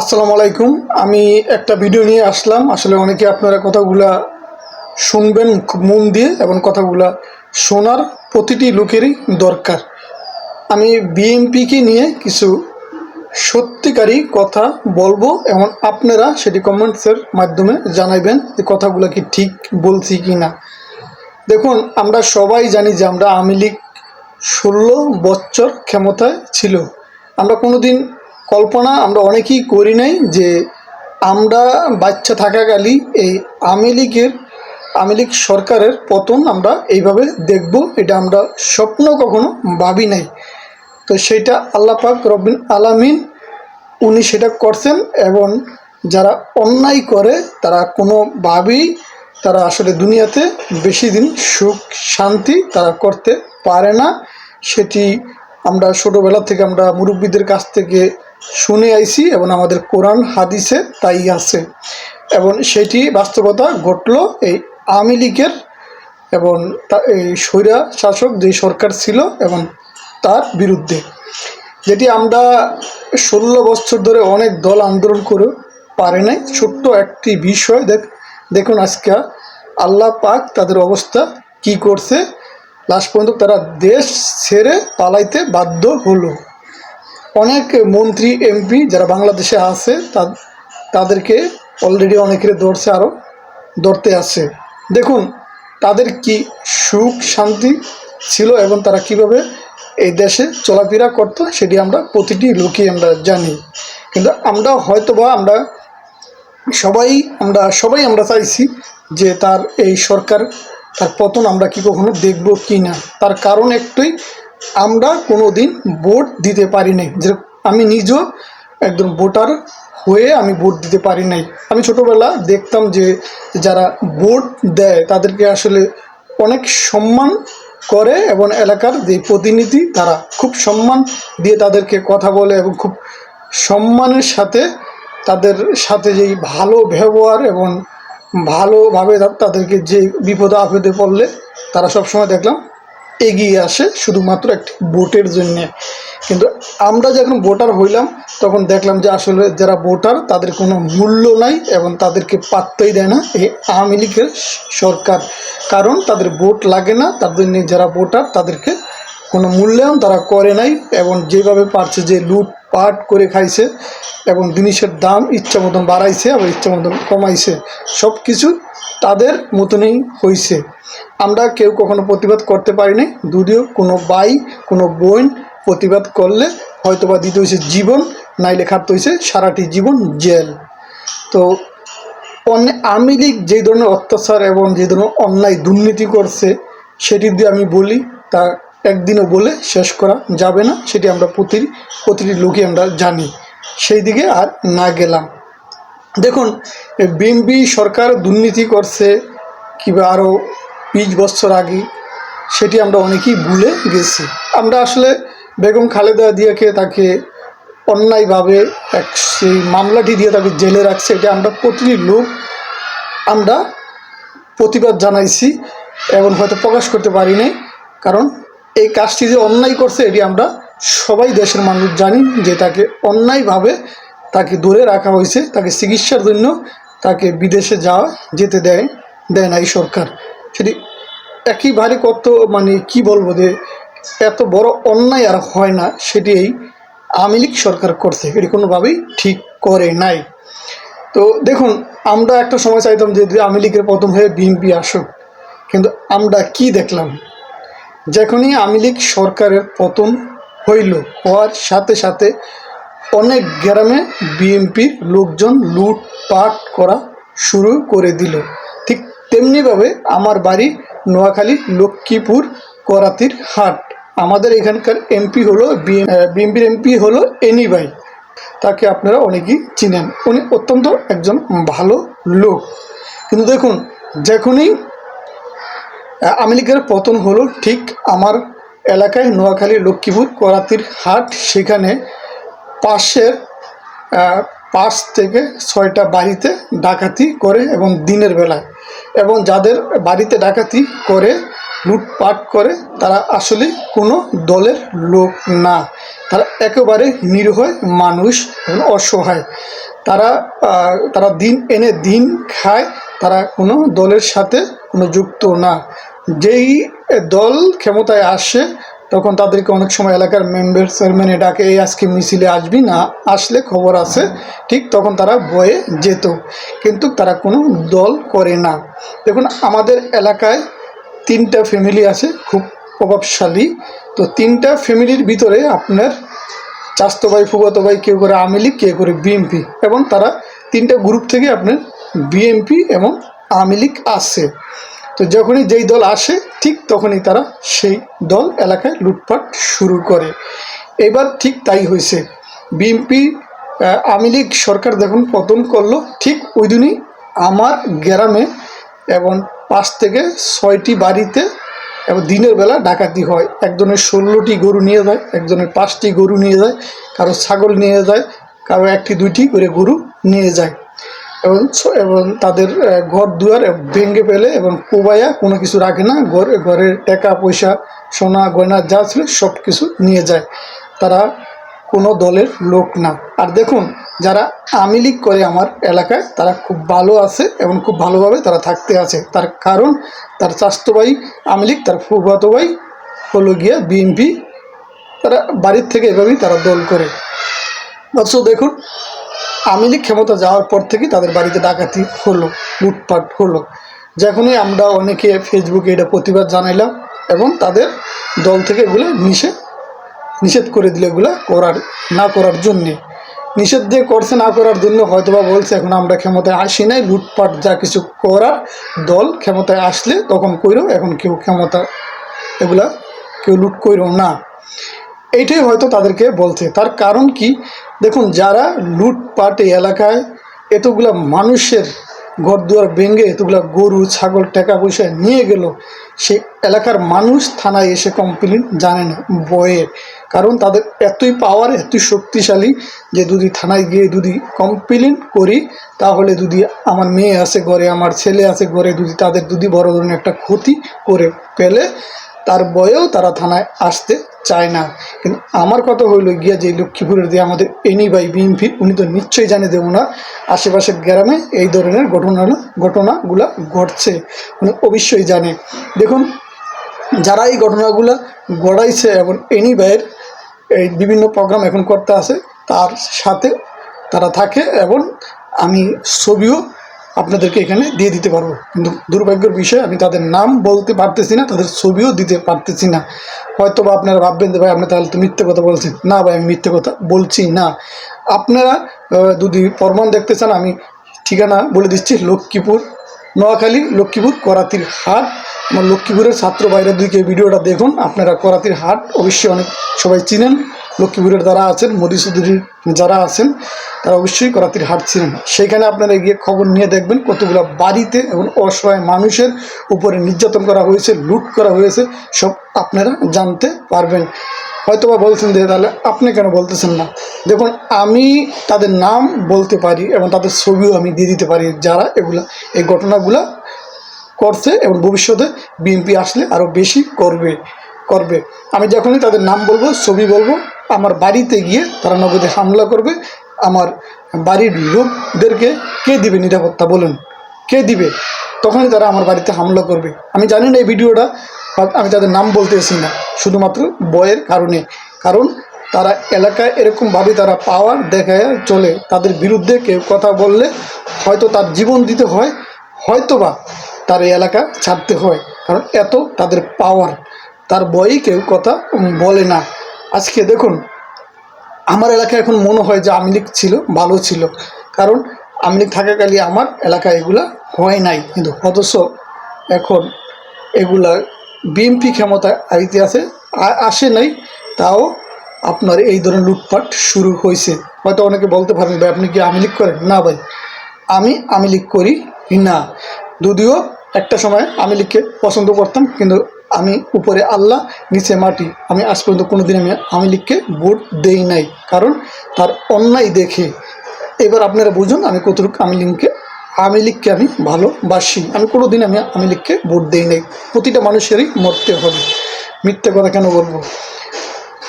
আসসালামু আলাইকুম। আমি একটা ভিডিও নিয়ে আসলাম। আসলে অনেকে আপনারা কথাগুলা শুনবেন খুব মন দিয়ে এবং কথাগুলা শোনার প্রতিটি লোকেরই দরকার। আমি বিএমপিকে নিয়ে কিছু সত্যিকারই কথা বলব এবং আপনারা সেটি কমেন্টসের মাধ্যমে জানাইবেন যে কথাগুলো কি ঠিক বলছি কি না। দেখুন, আমরা সবাই জানি যে আমরা আওয়ামী লীগ ষোলো বছর ক্ষমতায় ছিল। আমরা কোনোদিন কল্পনা আমরা অনেকেই করি নাই যে আমরা বাচ্চা থাকাকালই এই আওয়ামী লীগের, আওয়ামী লীগ সরকারের পতন আমরা এইভাবে দেখব, এটা আমরা স্বপ্ন কখনো ভাবি নাই। তো সেইটা আল্লাহ পাক রবিন আলামিন, উনি সেটা করছেন এবং যারা অন্যায় করে, তারা কোনো কোনোভাবেই তারা আসলে দুনিয়াতে বেশি দিন সুখ, শান্তি তারা করতে পারে না। সেটি আমরা ছোটোবেলা থেকে আমরা মুরব্বীদের কাছ থেকে শুনে আইছি এবং আমাদের কোরআন, হাদিসে তাই আছে। এবং সেটি বাস্তবতা ঘটলো এই আওয়ামী লীগের এবং এই স্বৈরা শাসক যে সরকার ছিল এবং তার বিরুদ্ধে। যেটি আমরা ষোলো বছর ধরে অনেক দল আন্দোলন করে পারে নাই। ছোট্ট একটি বিষয় দেখ, দেখুন আজকে আল্লাহ পাক তাদের অবস্থা কি করছে। লাস্ট পর্যন্ত তারা দেশ ছেড়ে পালাইতে বাধ্য হলো। অনেক মন্ত্রী, এমপি যারা বাংলাদেশে আছে তাদেরকে অলরেডি অনেকের ধরছে আরও ধরতে আছে। দেখুন, তাদের কি সুখ, শান্তি ছিল এবং তারা কীভাবে এই দেশে চলাফেরা করতো, সেটি আমরা প্রতিটি লোকই আমরা জানি। কিন্তু আমরা হয়তোবা আমরা সবাই আমরা সবাই আমরা চাইছি যে তার এই সরকার, তার পতন আমরা কি কখনো দেখব কি না তার কারণ একটাই আমরা কোনো দিন ভোট দিতে পারি নাই। যে আমি নিজেও একজন ভোটার হয়ে আমি ভোট দিতে পারি নাই। আমি ছোটোবেলা দেখতাম যে যারা ভোট দেয়, তাদেরকে আসলে অনেক সম্মান করে এবং এলাকার যে প্রতিনিধি, তারা খুব সম্মান দিয়ে তাদেরকে কথা বলে এবং খুব সম্মানের সাথে তাদের সাথে যেই ভালো ব্যবহার এবং ভালোভাবে তাদেরকে যে বিপদ আপদে পড়লে, তারা সবসময় দেখলাম এগিয়ে আসে শুধুমাত্র একটি ভোটের জন্যে। কিন্তু আমরা যখন ভোটার হইলাম, তখন দেখলাম যে আসলে যারা ভোটার, তাদের কোনো মূল্য নাই এবং তাদেরকে পাত্তাই দেয় না এই আওয়ামী লীগের সরকার। কারণ তাদের ভোট লাগে না, তার জন্য যারা ভোটার, তাদেরকে কোনো মূল্যায়ন তারা করে নাই এবং যেভাবে পারছে যে লুটপাট করে খাইছে এবং জিনিসের দাম ইচ্ছা মতন বাড়াইছে আবার ইচ্ছা মতন কমাইছে। সব কিছু তাদের মতনই হয়েছে আমরা কেউ কখনো প্রতিবাদ করতে পারিনি যদিও কোনো ভাই, কোনো বোন প্রতিবাদ করলে হয়তোবা দিতে হয়েছে জীবন, নাইলে খাটতে হয়েছে সারাটি জীবন জেল। তো অন্য আওয়ামী লীগ যেই ধরনের অত্যাচার এবং যে ধরনের অন্যায় দুর্নীতি করছে, সেটি দিয়ে আমি বলি, তা একদিনও বলে শেষ করা যাবে না, সেটি আমরা প্রতি প্রতিটি লোকই আমরা জানি। সেই দিকে আর না গেলাম। দেখুন বিএমপি সরকার দুর্নীতি করছে, কিংবা আরও বিশ বছর আগে, সেটি আমরা অনেকেই ভুলে গেছি। আমরা আসলে বেগম খালেদা দিয়াকে তাকে অন্যায়ভাবে এক সেই মামলাটি দিয়ে তাকে জেলে রাখছে, এটা আমরা প্রতিটি লোক আমরা প্রতিবাদ জানাইছি এবং হয়তো প্রকাশ করতে পারি নাই কারণ এই কাজটি যে অন্যায় করছে, এটি আমরা সবাই দেশের মানুষ জানি যে তাকে অন্যায়ভাবে তাকে দূরে রাখা হয়েছে, তাকে চিকিৎসার জন্য তাকে বিদেশে যাওয়া, যেতে দেয় দেয় না এই সরকার। সেটি একেবারে কত মানে কি বলব যে এত বড় অন্যায় আর হয় না, সেটি এই আওয়ামী সরকার করছে, এটি কোনোভাবেই ঠিক করে নাই। তো দেখুন, আমরা একটা সময় চাইতাম যে আওয়ামী লীগের প্রথম হয়ে বিএনপি আসুক, কিন্তু আমরা কি দেখলাম? যখনই আওয়ামী লীগ সরকারের পতন হইল, হওয়ার সাথে সাথে অনেক গ্রামে বিএনপির লোকজন লুটপাট করা শুরু করে দিল। ঠিক তেমনিভাবে আমার বাড়ি নোয়াখালী লক্ষ্মীপুর করাতির হাট। আমাদের এখানকার এমপি হলো বিএনপির এমপি হলো এনিবাই তাকে আপনারা অনেকেই চিনেন। উনি অত্যন্ত একজন ভালো লোক। কিন্তু দেখুন, যখনই আওয়ামী লীগের পতন হলো ঠিক আমার এলাকায় নোয়াখালী লক্ষ্মীপুর করাতির হাট। সেখানে পাশের পাঁচ থেকে ছয়টা বাড়িতে ডাকাতি করে এবং দিনের বেলায়। এবং যাদের বাড়িতে ডাকাতি করে, লুটপাট করে, তারা আসলে কোনো দলের লোক না। তারা একেবারে নির্ভয় মানুষ অসহায়। তারা তারা দিন এনে দিন খায় তারা কোনো দলের সাথে কোনো যুক্ত না। যেই দল ক্ষমতায় আসে, তখন তাদেরকে অনেক সময় এলাকার মেম্বার, চেয়ারম্যানে ডাকে, এই আজকে মিছিলে আসবি না, আসলে খবর আছে। ঠিক তখন তারা বয়ে যেত। কিন্তু তারা কোনো দল করে না। দেখুন, আমাদের এলাকায় তিনটা ফ্যামিলি আছে, খুব প্রভাবশালী। তো তিনটা ফ্যামিলির ভিতরে আপনার চাস্তো ভাই ফুগত ভাই, কেউ করে আওয়ামী লীগ, কেউ করে বিএমপি এবং তারা তিনটা গ্রুপ থেকে আপনার বিএমপি এবং আওয়ামী লীগ আসে তো যখনই যেই দল আসে, ঠিক তখনই তারা সেই দল এলাকায় লুটপাট শুরু করে। এবার ঠিক তাই হয়েছে। বিএমপি আওয়ামী লীগ সরকার যখন পতন করল ঠিক ওই দিনই আমার গ্রামে এবং পাঁচ থেকে ছয়টি বাড়িতে এবং দিনের বেলা ডাকাতি হয়। একজনের ষোলোটি গরু নিয়ে যায় একজনের পাঁচটি গরু নিয়ে যায়, কারও ছাগল নিয়ে যায়, কারও একটি দুইটি করে গরু নিয়ে যায়। এবং এবং তাদের ঘর দুয়ার ভেঙে ফেলে এবং কোবাইয়া কোনো কিছু রাখে না। ঘরে ঘরের টাকা, পয়সা, সোনা, গয়না যা ছিল সব কিছু নিয়ে যায়। তারা কোনো দলের লোক না। আর দেখুন, যারা আমি লীগ করে আমার এলাকায়, তারা খুব ভালো আছে এবং খুব ভালোভাবে তারা থাকতে আছে। তার কারণ, তার ভাই আওয়ামী লীগ, তার ফুফাতো হলো গিয়া বিএনপি। তারা বাড়ির থেকে এভাবেই তারা দল করে। অথচ দেখুন আওয়ামী লীগ ক্ষমতা যাওয়ার পর থেকে তাদের বাড়িতে ডাকাতি হলো, লুটপাট হলো। যখনই আমরা অনেকে ফেসবুকে এটা প্রতিবাদ জানাইলাম এবং তাদের দল থেকে এগুলো নিষেধ নিষেধ করে দিল এগুলো করার, না করার জন্যে। নিষেধ দিয়ে করছে না করার জন্য হয়তোবা বলছে, এখন আমরা ক্ষমতায় আসি নাই, লুটপাট যা কিছু করার দল ক্ষমতায় আসলে তখন কইরো, এখন কেউ ক্ষমতা এগুলা কেউ লুট কইরো না। এইটাই হয়তো তাদেরকে বলছে। তার কারণ কি? দেখুন, যারা লুটপাট এই এলাকায় এতগুলা মানুষের ঘর দুয়ার ভেঙে এতগুলা গরু, ছাগল টাকা পয়সা নিয়ে গেল সে এলাকার মানুষ থানায় এসে কমপ্লেন জানে না বয়ে কারণ তাদের এতই পাওয়ার এতই শক্তিশালী যে যদি থানায় গিয়ে যদি কমপ্লেন করি, তাহলে যদি আমার মেয়ে আছে ঘরে, আমার ছেলে আছে ঘরে, যদি তাদের যদি বড় ধরনের একটা ক্ষতি করে ফেলে তার বয়েও তারা থানায় আসতে চায় না। কিন্তু আমার কথা হইল গিয়া যে লক্ষ্মীপুরের যে আমাদের এনি বাই বিএমপি উনি তো নিশ্চয়ই জানে যে ওনার আশেপাশের গ্রামে এই ধরনের ঘটনা, ঘটনাগুলা ঘটছে। উনি অবশ্যই জানে। দেখুন, যারা এই ঘটনাগুলো গড়াইছে এবং এনি বাইয়ের এই বিভিন্ন প্রোগ্রাম এখন করতে আসে তার সাথে তারা থাকে এবং আমি ছবিও আপনাদেরকে এখানে দিয়ে দিতে পারব। কিন্তু দুর্ভাগ্যের বিষয়, আমি তাদের নাম বলতে পারতেছি না, তাদের ছবিও দিতে পারতেছি না। হয়তো বা আপনারা ভাববেন যে, ভাই, আপনি তাহলে তো মিথ্যে কথা বলছেন। না, ভাই, আমি মিথ্যে কথা বলছি না। আপনারা যদি প্রমাণ দেখতে চান, আমি ঠিকানা বলে দিচ্ছি, লক্ষ্মীপুর নোয়াখালী লক্ষ্মীপুর করাতির হাট। আমার লক্ষ্মীপুরের ছাত্র বাইরের দিকে ভিডিওটা দেখুন, আপনারা করাতির হাট অবশ্যই অনেক সবাই চিনেন। লক্ষ্মীপুরের যারা আছেন মধুসূদরীর যারা আছেন, তারা অবশ্যই করাতির হাট ছিলেন সেইখানে আপনারা গিয়ে খবর নিয়ে দেখবেন কতগুলো বাড়িতে এবং অসহায় মানুষের উপরে নির্যাতন করা হয়েছে, লুট করা হয়েছে, সব আপনারা জানতে পারবেন। হয়তো বা বলছেন যে, তাহলে আপনি কেন বলতেছেন না? দেখুন, আমি তাদের নাম বলতে পারি এবং তাদের ছবিও আমি দিয়ে দিতে পারি যারা এগুলা, এই ঘটনাগুলা করছে এবং ভবিষ্যতে বিএনপি আসলে আরও বেশি করবে করবে। আমি যখনই তাদের নাম বলব, ছবি বলব, আমার বাড়িতে গিয়ে তারা নগদে হামলা করবে, আমার বাড়ির লোকদেরকে কে দিবে নিরাপত্তা বলুন? কে দিবে? তখনই তারা আমার বাড়িতে হামলা করবে। আমি জানি না এই ভিডিওটা আমি তাদের নাম বলতে বলতেছি না। শুধুমাত্র বয়ের কারণে। কারণ তারা এলাকায় এরকমভাবে তারা পাওয়ার দেখায় চলে। তাদের বিরুদ্ধে কেউ কথা বললে হয়তো তার জীবন দিতে হয়, হয়তোবা তার এই এলাকা ছাড়তে হয়। কারণ এত তাদের পাওয়ার তার বয়েই কেউ কথা বলে না। আজকে দেখুন, আমার এলাকায় এখন মনে হয় যে আওয়ামী লীগ ছিল, ভালো ছিল। কারণ লীগ থাকাকালে আমার এলাকায় এগুলা হয় নাই। কিন্তু অথচ এখন এগুলা বিএনপি ক্ষমতায় আইতে আছে আসে নাই, তাও আপনার এই ধরনের লুটপাট শুরু হয়েছে। হয়তো অনেকে বলতে পারেন, ভাই, আপনি কি আমি লীগ করেন? না ভাই, আমি আমি লীগ করি না। যদিও একটা সময় আমি লীগকে পছন্দ করতাম, কিন্তু আমি উপরে আল্লাহ, নিচে মাটি। আমি আজ পর্যন্ত কোনোদিন আমি আমি লীগকে ভোট দেই নাই, কারণ তার অন্যায় দেখে। এবার আপনারা বুঝুন আমি কতটুকু আওয়ামী লীগকে আওয়ামী লীগকে আমি ভালোবাসি আমি কোনো দিন আমি আওয়ামী লীগকে ভোট দেই নাই। প্রতিটা মানুষেরই মরতে হবে। মিথ্যে কথা কেন বলব?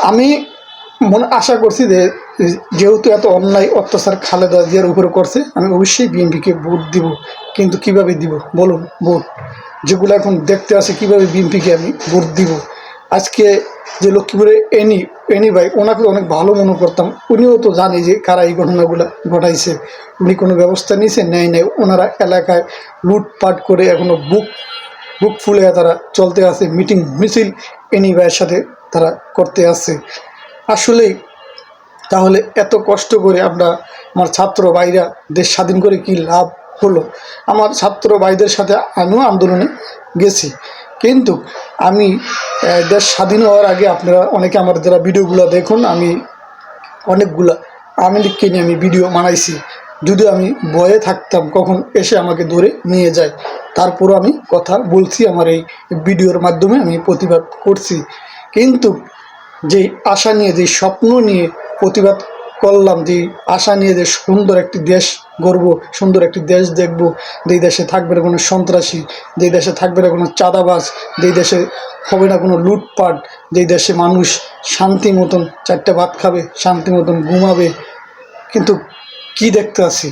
আমি মনে, আশা করছি যে, যেহেতু এত অন্যায়, অত্যাচার খালেদা জিয়ার উপরে করছে, আমি অবশ্যই বিএনপিকে ভোট দিব। কিন্তু কীভাবে দিব? বলুন, ভোট। যেগুলো এখন দেখতে আসে, কীভাবে বিএনপিকে আমি ভোট দিব? আজকে যে লক্ষ্মীপুরে এনি এনি ভাই ওনাকে অনেক ভালো মনে করতাম। উনিও তো জানে যে কারা এই ঘটনাগুলো ঘটাইছে। উনি কোনো ব্যবস্থা নিয়েছে? নেয় নেই। ওনারা এলাকায় লুটপাট করে এখনও বুক বুক ফুলে তারা চলতে আছে, মিটিং, মিছিল এনি ভাইয়ের সাথে তারা করতে আসছে আসলেই তাহলে এত কষ্ট করে আমরা আমার ছাত্র ভাইরা দেশ স্বাধীন করে কি লাভ হলো? আমার ছাত্র ভাইদের সাথে আমিও আন্দোলনে গেছি। কিন্তু আমি দেশ স্বাধীন হওয়ার আগে আপনারা অনেকে আমার যারা ভিডিওগুলো দেখুন, আমি অনেকগুলা আমি লিখকে নিয়ে আমি ভিডিও বানাইছি। যদি আমি ভয়ে থাকতাম কখন এসে আমাকে ধরে নিয়ে যায়। তারপরও আমি কথা বলছি, আমার এই ভিডিওর মাধ্যমে আমি প্রতিবাদ করছি। কিন্তু যে আশা নিয়ে যে স্বপ্ন নিয়ে প্রতিবাদ করলাম যে আশা নিয়ে যে সুন্দর একটি দেশ গর্ব, সুন্দর একটি দেশ দেখব। যেই দেশে থাকবে না কোনো সন্ত্রাসী, যেই দেশে থাকবে না কোনো চাঁদাবাজ, যেই দেশে হবে না কোনো লুটপাট, যেই দেশে মানুষ শান্তি মতন চারটে ভাত খাবে, শান্তি মতন ঘুমাবে। কিন্তু কি দেখতে আছি?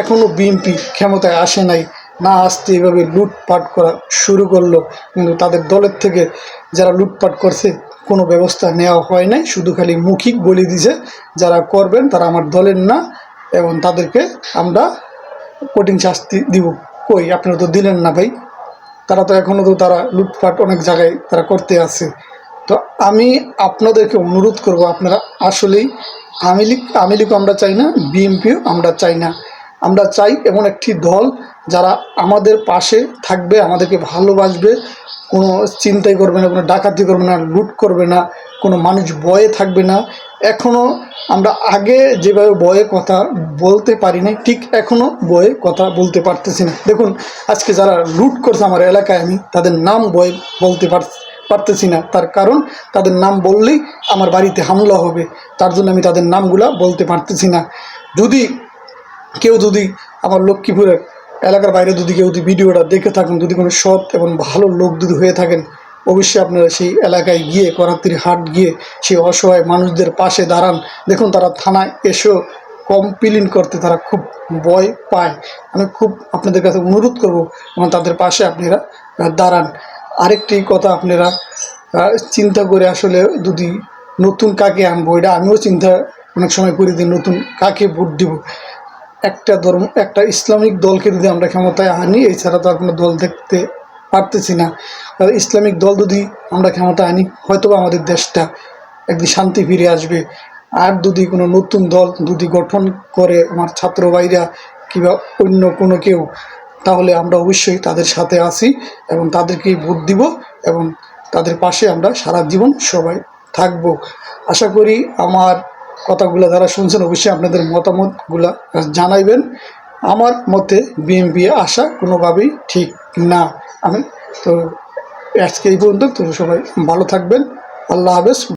এখনও বিএনপি ক্ষমতায় আসে নাই, না আসতে এভাবে লুটপাট করা শুরু করল। কিন্তু তাদের দলের থেকে যারা লুটপাট করছে, কোনো ব্যবস্থা নেওয়া হয় নাই, শুধু খালি মৌখিক বলে দিছে, যারা করবেন তারা আমার দলের না। এবং তাদেরকে আমরা কঠিন শাস্তি দিব। কই, আপনারা তো দিলেন না ভাই। তারা তো এখনও তো তারা লুটপাট অনেক জায়গায় তারা করতে আছে। তো আমি আপনাদেরকে অনুরোধ করব, আপনারা আসলেই আওয়ামী লীগ লীগও আমরা চাই না, বিএনপিও আমরা চাই না। আমরা চাই এমন একটি দল যারা আমাদের পাশে থাকবে, আমাদেরকে ভালোবাসবে, কোনো চিন্তাই করবে না, কোনো ডাকাতি করবে না, লুট করবে না, কোনো মানুষ বয়ে থাকবে না। এখনও আমরা আগে যেভাবে বয়ে কথা বলতে পারি নাই ঠিক এখনও বয়ে কথা বলতে পারতেছি না। দেখুন, আজকে যারা লুট করছে আমার এলাকায়, আমি তাদের নাম বয়ে বলতে পার, পারতেছি না। তার কারণ, তাদের নাম বললেই আমার বাড়িতে হামলা হবে। তার জন্য আমি তাদের নামগুলা বলতে পারতেছি না। যদি কেউ যদি আমার লক্ষ্মীপুরের এলাকার বাইরে যদি কেউ যদি ভিডিওটা দেখে থাকেন, যদি কোনো সৎ এবং ভালো লোক যদি হয়ে থাকেন অবশ্যই আপনারা সেই এলাকায় গিয়ে, করাতির হাট গিয়ে সেই অসহায় মানুষদের পাশে দাঁড়ান। দেখুন তারা থানায় এসেও কমপ্লেন করতে তারা খুব ভয় পায়। আমি খুব আপনাদের কাছে অনুরোধ করব এবং তাদের পাশে আপনারা দাঁড়ান। আরেকটি কথা আপনারা চিন্তা করে আসলে যদি নতুন কাকে আনব, এটা আমিও চিন্তা অনেক সময় করি যে নতুন কাকে ভোট দিব। একটা ধর্ম, একটা ইসলামিক দলকে যদি আমরা ক্ষমতায় আনি, এছাড়া তো কোনো দল দেখতে পারতেছি না। ইসলামিক দল যদি আমরা ক্ষমতায় আনি হয়তো বা আমাদের দেশটা একদিন শান্তি ফিরে আসবে। আর যদি কোনো নতুন দল যদি গঠন করে আমার ছাত্র ভাইরা কিংবা অন্য কোনো কেউ, তাহলে আমরা অবশ্যই তাদের সাথে আসি এবং তাদেরকেই ভোট দিব এবং তাদের পাশে আমরা সারা জীবন সবাই থাকব। আশা করি আমার কথাগুলো যারা শুনছেন, অবশ্যই আপনাদের মতামতগুলো জানাইবেন। আমার মতে বিএমপি আসা কোনোভাবেই ঠিক না। আমি তো আজকে এই পর্যন্ত। তো সবাই ভালো থাকবেন। আল্লাহ হাফেজ।